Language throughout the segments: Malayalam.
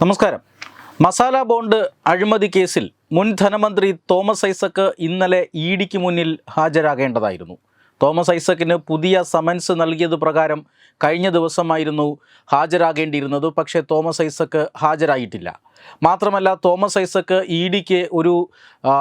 നമസ്കാരം. മസാല ബോണ്ട് അഴിമതി കേസിൽ മുൻ ധനമന്ത്രി തോമസ് ഐസക്ക് ഇന്നലെ ഇ ഡിക്ക് മുന്നിൽ ഹാജരാകേണ്ടതായിരുന്നു. തോമസ് ഐസക്കിന് പുതിയ സമൻസ് നൽകിയത് പ്രകാരം കഴിഞ്ഞ ദിവസമായിരുന്നു ഹാജരാകേണ്ടിയിരുന്നത്. പക്ഷേ തോമസ് ഐസക്ക് ഹാജരായിട്ടില്ല. മാത്രമല്ല തോമസ് ഐസക്ക് ഇ ഡിക്ക് ഒരു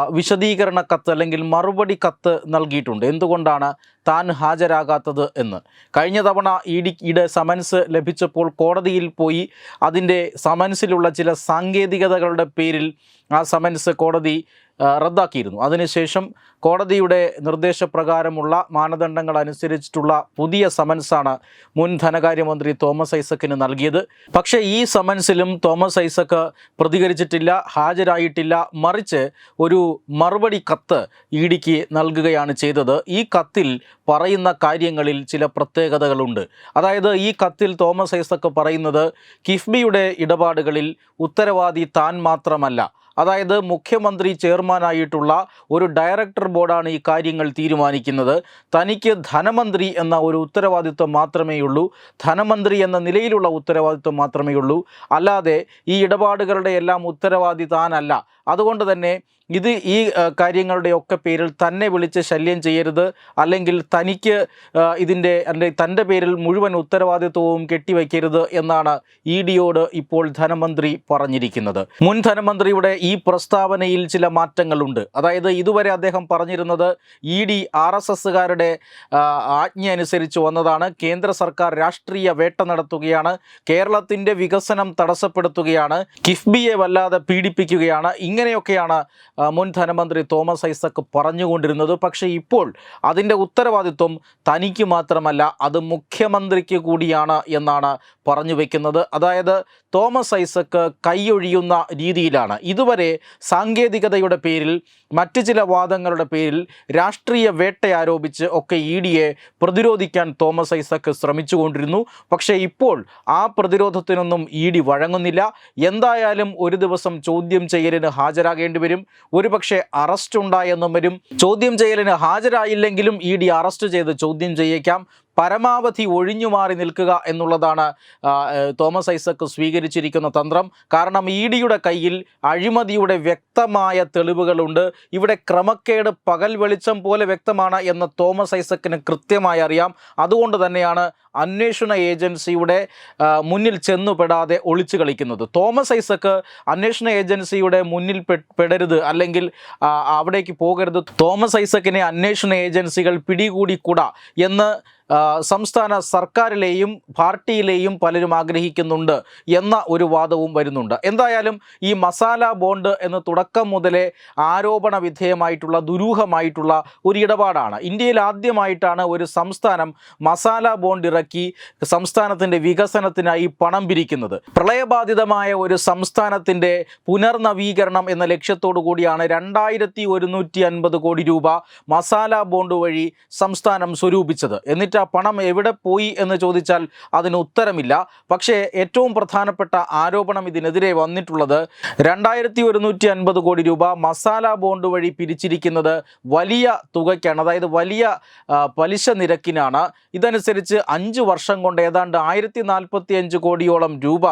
വിശദീകരണ കത്ത് അല്ലെങ്കിൽ മറുപടി കത്ത് നൽകിയിട്ടുണ്ട്. എന്തുകൊണ്ടാണ് താൻ ഹാജരാകാത്തത് എന്ന്? കഴിഞ്ഞ തവണ ഇ ഡിയുടെ സമൻസ് ലഭിച്ചപ്പോൾ കോടതിയിൽ പോയി അതിന്റെ സമൻസിലുള്ള ചില സാങ്കേതികതകളുടെ പേരിൽ ആ സമൻസ് കോടതി റദ്ദാക്കിയിരുന്നു. അതിനുശേഷം കോടതിയുടെ നിർദ്ദേശപ്രകാരമുള്ള മാനദണ്ഡങ്ങൾ അനുസരിച്ചിട്ടുള്ള പുതിയ സമൻസാണ് മുൻ ധനകാര്യമന്ത്രി തോമസ് ഐസക്കിന് നൽകിയത്. പക്ഷേ ഈ സമൻസിലും തോമസ് ഐസക്ക് പ്രതികരിച്ചിട്ടില്ല ഹാജരായിട്ടില്ല. മറിച്ച് ഒരു മറുപടി കത്ത് ഇ ഡിക്ക് നൽകുകയാണ് ചെയ്തത്. ഈ കത്തിൽ പറയുന്ന കാര്യങ്ങളിൽ ചില പ്രത്യേകതകളുണ്ട്. അതായത് ഈ കത്തിൽ തോമസ് ഐസക്ക് പറയുന്നത് കിഫ്ബിയുടെ ഇടപാടുകളിൽ ഉത്തരവാദി താൻ മാത്രമല്ല അതായത് മുഖ്യമന്ത്രി ചെയർമാനായിട്ടുള്ള ഒരു ഡയറക്ടർ ബോർഡാണ് ഈ കാര്യങ്ങൾ തീരുമാനിക്കുന്നത്. തനിക്ക് ധനമന്ത്രി എന്ന ഒരു ഉത്തരവാദിത്വം മാത്രമേ ഉള്ളൂ. ധനമന്ത്രി എന്ന നിലയിലുള്ള ഉത്തരവാദിത്വം മാത്രമേ ഉള്ളൂ. അല്ലാതെ ഈ ഇടപാടുകളുടെ എല്ലാം ഉത്തരവാദി താനല്ല. അതുകൊണ്ട് തന്നെ ഇത് ഈ കാര്യങ്ങളുടെ കാര്യങ്ങളുടെയൊക്കെ പേരിൽ തന്നെ വിളിച്ച് ശല്യം ചെയ്യരുത്. അല്ലെങ്കിൽ തനിക്ക് ഇതിന്റെ അല്ലെങ്കിൽ തന്റെ പേരിൽ മുഴുവൻ ഉത്തരവാദിത്വവും കെട്ടിവയ്ക്കരുത് എന്നാണ് ഇ ഡിയോട് ഇപ്പോൾ ധനമന്ത്രി പറഞ്ഞിരിക്കുന്നത്. മുൻ ധനമന്ത്രിയുടെ ഈ പ്രസ്താവനയിൽ ചില മാറ്റങ്ങളുണ്ട്. അതായത് ഇതുവരെ അദ്ദേഹം പറഞ്ഞിരുന്നത് ഇ ഡി ആർ എസ് എസ്സുകാരുടെ ആജ്ഞ അനുസരിച്ച് വന്നതാണ്. കേന്ദ്ര സർക്കാർ രാഷ്ട്രീയ വേട്ട നടത്തുകയാണ്. കേരളത്തിന്റെ വികസനം തടസ്സപ്പെടുത്തുകയാണ്. കിഫ്ബിയെ വല്ലാതെ പീഡിപ്പിക്കുകയാണ്. ഇങ്ങനെയൊക്കെയാണ് മുൻ ധനമന്ത്രി തോമസ് ഐസക് പറഞ്ഞുകൊണ്ടിരുന്നത്. പക്ഷേ ഇപ്പോൾ അതിന്റെ ഉത്തരവാദിത്വം തനിക്ക് മാത്രമല്ല അത് മുഖ്യമന്ത്രിക്ക് കൂടിയാണ് എന്നാണ് പറഞ്ഞു വയ്ക്കുന്നത് അതായത് തോമസ് ഐസക്ക് കൈയൊഴിയുന്ന രീതിയിലാണ്. ഇതുവരെ സാങ്കേതികതയുടെ പേരിൽ മറ്റ് ചില വാദങ്ങളുടെ പേരിൽ രാഷ്ട്രീയ വേട്ട ആരോപിച്ച് ഒക്കെ ഇ ഡിയെ പ്രതിരോധിക്കാൻ തോമസ് ഐസക്ക് ശ്രമിച്ചുകൊണ്ടിരുന്നു. പക്ഷേ ഇപ്പോൾ ആ പ്രതിരോധത്തിനൊന്നും ഇ ഡി വഴങ്ങുന്നില്ല. എന്തായാലും ഒരു ദിവസം ചോദ്യം ചെയ്യലിന് ഹാജരാകേണ്ടി വരും. ഒരുപക്ഷെ അറസ്റ്റ് ഉണ്ടായെന്നും വരും. ചോദ്യം ചെയ്യലിന് ഹാജരായില്ലെങ്കിലും ഇ ഡി അറസ്റ്റ് ചെയ്ത് ചോദ്യം ചെയ്യേക്കാം. പരമാവധി ഒഴിഞ്ഞു മാറി നിൽക്കുക എന്നുള്ളതാണ് തോമസ് ഐസക്ക് സ്വീകരിച്ചിരിക്കുന്ന തന്ത്രം. കാരണം ഇ ഡിയുടെ കയ്യിൽ അഴിമതിയുടെ വ്യക്തമായ തെളിവുകളുണ്ട്. ഇവിടെ ക്രമക്കേട് പകൽ വെളിച്ചം പോലെ വ്യക്തമാണ് എന്ന് തോമസ് ഐസക്കിന് കൃത്യമായി അറിയാം. അതുകൊണ്ട് തന്നെയാണ് അന്വേഷണ ഏജൻസിയുടെ മുന്നിൽ ചെന്നുപെടാതെ ഒളിച്ചു കളിക്കുന്നത്. തോമസ് ഐസക്ക് അന്വേഷണ ഏജൻസിയുടെ മുന്നിൽ പെടരുത് അല്ലെങ്കിൽ അവിടേക്ക് പോകരുത്. തോമസ് ഐസക്കിനെ അന്വേഷണ ഏജൻസികൾ പിടികൂടിക്കൂടാ എന്ന് സംസ്ഥാന സർക്കാരിലെയും പാർട്ടിയിലെയും പലരും ആഗ്രഹിക്കുന്നുണ്ട് എന്ന ഒരു വാദവും വരുന്നുണ്ട്. എന്തായാലും ഈ മസാല ബോണ്ട് എന്ന് തുടക്കം മുതലേ ആരോപണ വിധേയമായിട്ടുള്ള ദുരൂഹമായിട്ടുള്ള ഒരു ഇടപാടാണ്. ഇന്ത്യയിൽ ആദ്യമായിട്ടാണ് ഒരു സംസ്ഥാനം മസാല ബോണ്ട് ഇറക്കി സംസ്ഥാനത്തിന്റെ വികസനത്തിനായി പണം പിരിക്കുന്നത്. പ്രളയബാധിതമായ ഒരു സംസ്ഥാനത്തിന്റെ പുനർനവീകരണം എന്ന ലക്ഷ്യത്തോടു കൂടിയാണ് രണ്ടായിരത്തി ഒരുന്നൂറ്റി അൻപത് കോടി രൂപ മസാല ബോണ്ട് വഴി സംസ്ഥാനം സ്വരൂപിച്ചത്. എന്നിട്ട് ആ പണം എവിടെ പോയി എന്ന് ചോദിച്ചാൽ അതിന് ഉത്തരമില്ല. പക്ഷേ ഏറ്റവും പ്രധാനപ്പെട്ട ആരോപണം ഇതിനെതിരെ വന്നിട്ടുള്ളത് രണ്ടായിരത്തി ഒരുന്നൂറ്റി അൻപത് കോടി രൂപ മസാല ബോണ്ട് വഴി പിരിച്ചിരിക്കുന്നത് വലിയ തുകയ്ക്കാണ്. അതായത് വലിയ പലിശ നിരക്കിനാണ്. ഇതനുസരിച്ച് അഞ്ച് വർഷം കൊണ്ട് ഏതാണ്ട് ആയിരത്തി നാൽപ്പത്തി അഞ്ച് കോടിയോളം രൂപ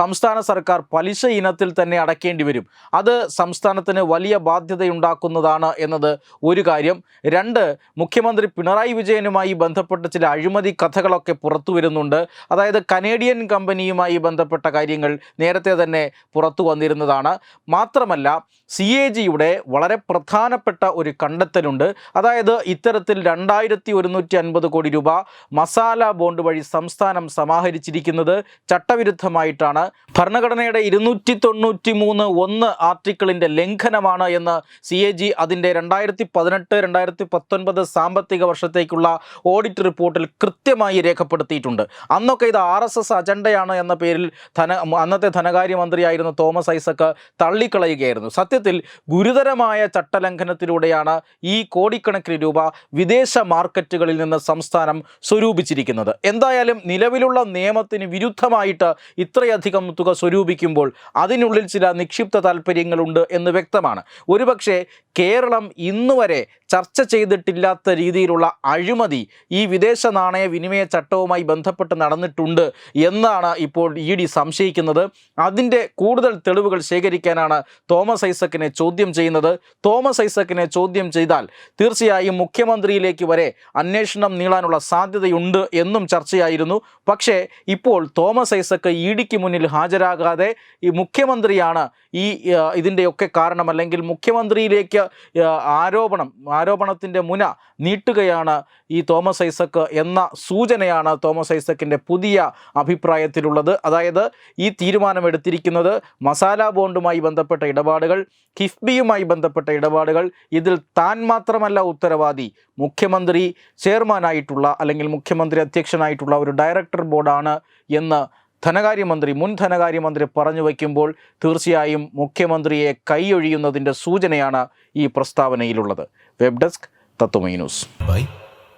സംസ്ഥാന സർക്കാർ പലിശ ഇനത്തിൽ തന്നെ അടയ്ക്കേണ്ടി വരും. അത് സംസ്ഥാനത്തിന് വലിയ ബാധ്യതയുണ്ടാക്കുന്നതാണ് എന്നത് ഒരു കാര്യം. രണ്ട് മുഖ്യമന്ത്രി പിണറായി വിജയനുമായി ബന്ധപ്പെട്ട ചില അഴിമതി കഥകളൊക്കെ പുറത്തു വരുന്നുണ്ട്. അതായത് കനേഡിയൻ കമ്പനിയുമായി ബന്ധപ്പെട്ട കാര്യങ്ങൾ നേരത്തെ തന്നെ പുറത്തു വന്നിരുന്നതാണ്. മാത്രമല്ല സി എ ജിയുടെ വളരെ പ്രധാനപ്പെട്ട ഒരു കണ്ടെത്തലുണ്ട്. അതായത് ഇത്തരത്തിൽ രണ്ടായിരത്തി ഒരുന്നൂറ്റി അൻപത് കോടി രൂപ മസാല ബോണ്ട് വഴി സംസ്ഥാനം സമാഹരിച്ചിരിക്കുന്നത് ചട്ടവിരുദ്ധമായിട്ടാണ്. ഭരണഘടനയുടെ ഇരുന്നൂറ്റി തൊണ്ണൂറ്റി മൂന്ന് ഒന്ന് ആർട്ടിക്കിളിന്റെ ലംഘനമാണ് എന്ന് സി എ ജി അതിന്റെ രണ്ടായിരത്തി പതിനെട്ട് രണ്ടായിരത്തി പത്തൊൻപത് സാമ്പത്തിക വർഷത്തേക്കുള്ള ഓഡിറ്റ് റിപ്പോർട്ടിൽ കൃത്യമായി രേഖപ്പെടുത്തിയിട്ടുണ്ട്. അന്നൊക്കെ ഇത് ആർ എസ് എസ് അജണ്ടയാണ് എന്ന പേരിൽ ധന അന്നത്തെ ധനകാര്യമന്ത്രിയായിരുന്ന തോമസ് ഐസക്ക് തള്ളിക്കളയുകയായിരുന്നു. സത്യത്തിൽ ഗുരുതരമായ ചട്ടലംഘനത്തിലൂടെയാണ് ഈ കോടിക്കണക്കിന് രൂപ വിദേശ മാർക്കറ്റുകളിൽ നിന്ന് സംസ്ഥാനം സ്വരൂപിച്ചിരിക്കുന്നത്. എന്തായാലും നിലവിലുള്ള നിയമത്തിന് വിരുദ്ധമായിട്ട് ഇത്രയധികം തുക സ്വരൂപിക്കുമ്പോൾ അതിനുള്ളിൽ ചില നിക്ഷിപ്ത താല്പര്യങ്ങളുണ്ട് എന്ന് വ്യക്തമാണ്. ഒരുപക്ഷെ കേരളം ഇന്നുവരെ ചർച്ച ചെയ്തിട്ടില്ലാത്ത രീതിയിലുള്ള അഴിമതി ഈ വിദേശ നാണയ വിനിമയ ചട്ടവുമായി ബന്ധപ്പെട്ട് നടന്നിട്ടുണ്ട് എന്നാണ് ഇപ്പോൾ ഇ ഡി സംശയിക്കുന്നത്. അതിന്റെ കൂടുതൽ തെളിവുകൾ ശേഖരിക്കാനാണ് തോമസ് ഐസക്കിനെ ചോദ്യം ചെയ്യുന്നത്. തോമസ് ഐസക്കിനെ ചോദ്യം ചെയ്താൽ തീർച്ചയായും മുഖ്യമന്ത്രിയിലേക്ക് വരെ അന്വേഷണം നീളാനുള്ള സാധ്യതയുണ്ട് എന്നും ചർച്ചയായിരുന്നു. പക്ഷേ ഇപ്പോൾ തോമസ് ഐസക്ക് ഇ ഡിക്ക് മുന്നിൽ ഹാജരാകാതെ ഈ മുഖ്യമന്ത്രിയാണ് ഈ ഇതിന്റെയൊക്കെ കാരണം അല്ലെങ്കിൽ മുഖ്യമന്ത്രിയിലേക്ക് ആരോപണം ആരോപണത്തിന്റെ മുന നീട്ടുകയാണ് ഈ തോമസ് എന്ന സൂചനയാണ് തോമസ് ഐസക്കിന്റെ പുതിയ അഭിപ്രായത്തിലുള്ളത്. അതായത് ഈ തീരുമാനമെടുത്തിരിക്കുന്നത് മസാല ബോണ്ടുമായി ബന്ധപ്പെട്ട ഇടപാടുകൾ കിഫ്ബിയുമായി ബന്ധപ്പെട്ട ഇടപാടുകൾ ഇതിൽ താൻ മാത്രമല്ല ഉത്തരവാദി മുഖ്യമന്ത്രി ചെയർമാനായിട്ടുള്ള അല്ലെങ്കിൽ മുഖ്യമന്ത്രി അധ്യക്ഷനായിട്ടുള്ള ഒരു ഡയറക്ടർ ബോർഡാണ് എന്ന് ധനകാര്യമന്ത്രി മുൻ ധനകാര്യമന്ത്രി പറഞ്ഞു വയ്ക്കുമ്പോൾ തീർച്ചയായും മുഖ്യമന്ത്രിയെ കൈയൊഴിയുന്നതിന്റെ സൂചനയാണ് ഈ പ്രസ്താവനയിലുള്ളത്. Web desk Tatvamayi news. Bye.